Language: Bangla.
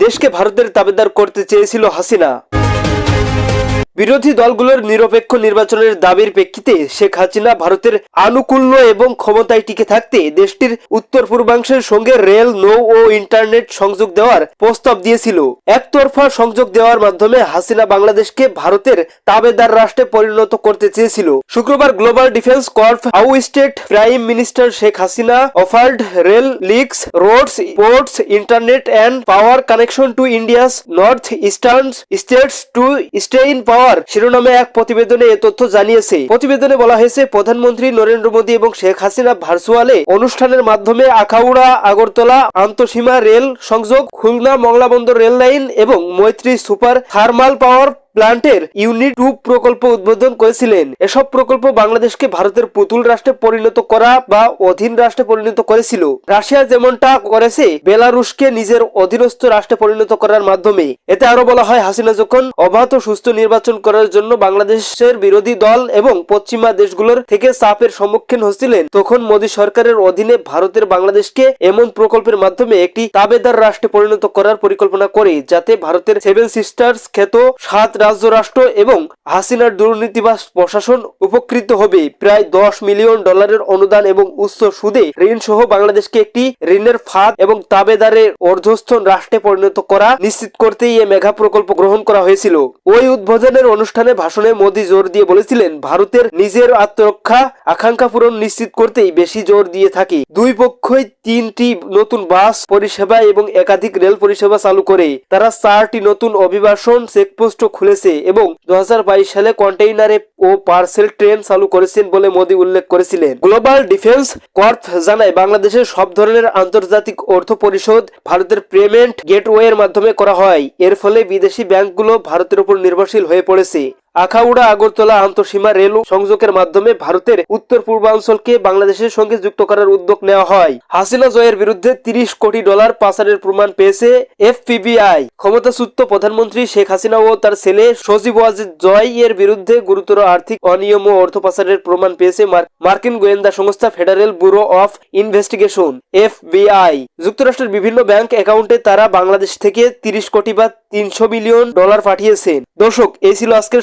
দেশকে ভারতের তাবেদার করতে চেয়েছিল হাসিনা। বিরোধী দলগুলোর নিরপেক্ষ নির্বাচনের দাবির প্রেক্ষিতে শেখ হাসিনা ভারতের আনুকূল্য এবং ক্ষমতায় টিকে থাকতে দেশটির উত্তর পূর্বাংশের সঙ্গে রেল, নৌ ও ইন্টারনেট সংযোগ দেওয়ার প্রস্তাব দিয়েছিল। একতরফা সংযোগ দেওয়ার মাধ্যমে হাসিনা বাংলাদেশকে ভারতের তাবেদার রাষ্ট্রে পরিণত করতে চেয়েছিল। শুক্রবার Global Defence Corp ousted prime minister Sheikh Hasina offered rail links, roads, ports, internet and power connection to India's north eastern states to stay in power শিরোনামে এক প্রতিবেদনে এ তথ্য জানিয়েছে। প্রতিবেদনে বলা হয়েছে, প্রধানমন্ত্রী নরেন্দ্র মোদী এবং শেখ হাসিনা ভার্চুয়ালে অনুষ্ঠানের মাধ্যমে আখাউড়া, আগরতলা, আন্তঃসীমা রেল সংযোগ খুলনা মংলা বন্দর রেল লাইন এবং মৈত্রী সুপার থার্মাল পাওয়ার প্ল্যান্টের ইউনিট টু প্রকল্প উদ্বোধন করেছিলেন। এসব প্রকল্প বাংলাদেশকে ভারতের পুতুল রাষ্ট্রে পরিণত করা বা অধীন রাষ্ট্রে পরিণত করেছিল। রাশিয়া যেমনটা করেছে, বেলারুশকে নিজের অধীনস্থ রাষ্ট্রে পরিণত করার মাধ্যমে। এতে আরও বলা হয়, হাসিনা যখন অবাধ ও সুস্থ নির্বাচন করার জন্য বাংলাদেশের বিরোধী দল এবং পশ্চিমা দেশগুলোর থেকে চাপের সম্মুখীন হচ্ছিলেন, তখন মোদী সরকারের অধীনে ভারতের বাংলাদেশকে এমন প্রকল্পের মাধ্যমে একটি তাবেদার রাষ্ট্রে পরিণত করার পরিকল্পনা করে, যাতে ভারতের সেভেন সিস্টার্স খ্যাত সাত রাজ্য রাষ্ট্র এবং হাসিনার দুর্নীতিবাস প্রশাসন উপকৃত হবে। প্রায় দশ মিলিয়ন ডলারের অনুদান এবং উচ্চ সুদে ঋণ সহ বাংলাদেশকে একটি ঋণের ফাঁদ এবং তাবেদারের অর্ধস্থন রাষ্ট্রে পরিণত করা নিশ্চিত করতেই এই মেগা প্রকল্প গ্রহণ করা হয়েছিল। ওই উদ্বোধনের অনুষ্ঠানে ভাষণে মোদী জোর দিয়ে বলেছিলেন, ভারতের নিজের আত্মরক্ষা আকাঙ্ক্ষা পূরণ নিশ্চিত করতেই বেশি জোর দিয়ে থাকে। দুই পক্ষই তিনটি নতুন বাস, পরিষেবা এবং একাধিক রেল পরিষেবা চালু করে। তারা চারটি নতুন অভিবাসন, চেকপোস্ট খুলেছে এবং দু সালে কন্টেইনারে ও পার্সেল ট্রেন চালু করেছেন বলে মোদী উল্লেখ করেছিলেন। গ্লোবাল ডিফেন্স কর্প জানায়, বাংলাদেশের সব ধরনের আন্তর্জাতিক অর্থ পরিষদ ভারতের পেমেন্ট গেটওয়ে এর মাধ্যমে করা হয়। এর ফলে বিদেশি ব্যাংকগুলো ভারতের উপর নির্ভরশীল হয়ে পড়েছে। আখাউড়া, আগরতলা, আন্তঃসীমা রেল সংযোগের মাধ্যমে ভারতের উত্তর পূর্বাঞ্চলকে বাংলাদেশের সঙ্গে যুক্ত করার উদ্যোগ নেওয়া হয়। হাসিনা জয়ের বিরুদ্ধে তিরিশ কোটি ডলার পাচারের প্রমাণ পেয়েছে এফপিবিআই ক্ষমতাচ্যুত প্রধানমন্ত্রী শেখ হাসিনা ও তার ছেলে সজীব ওয়াজিদ জয় এর বিরুদ্ধে গুরুতর আর্থিক অনিয়ম ও অর্থ পাচারের প্রমাণ পেয়েছে মার- মার্কিন গোয়েন্দা সংস্থা Federal Bureau of Investigation, FBI. যুক্তরাষ্ট্রের বিভিন্ন ব্যাংক অ্যাকাউন্টে তারা বাংলাদেশ থেকে তিরিশ কোটি বা তিনশো মিলিয়ন ডলার পাঠিয়েছেন। দর্শক, এই ছিল আজকের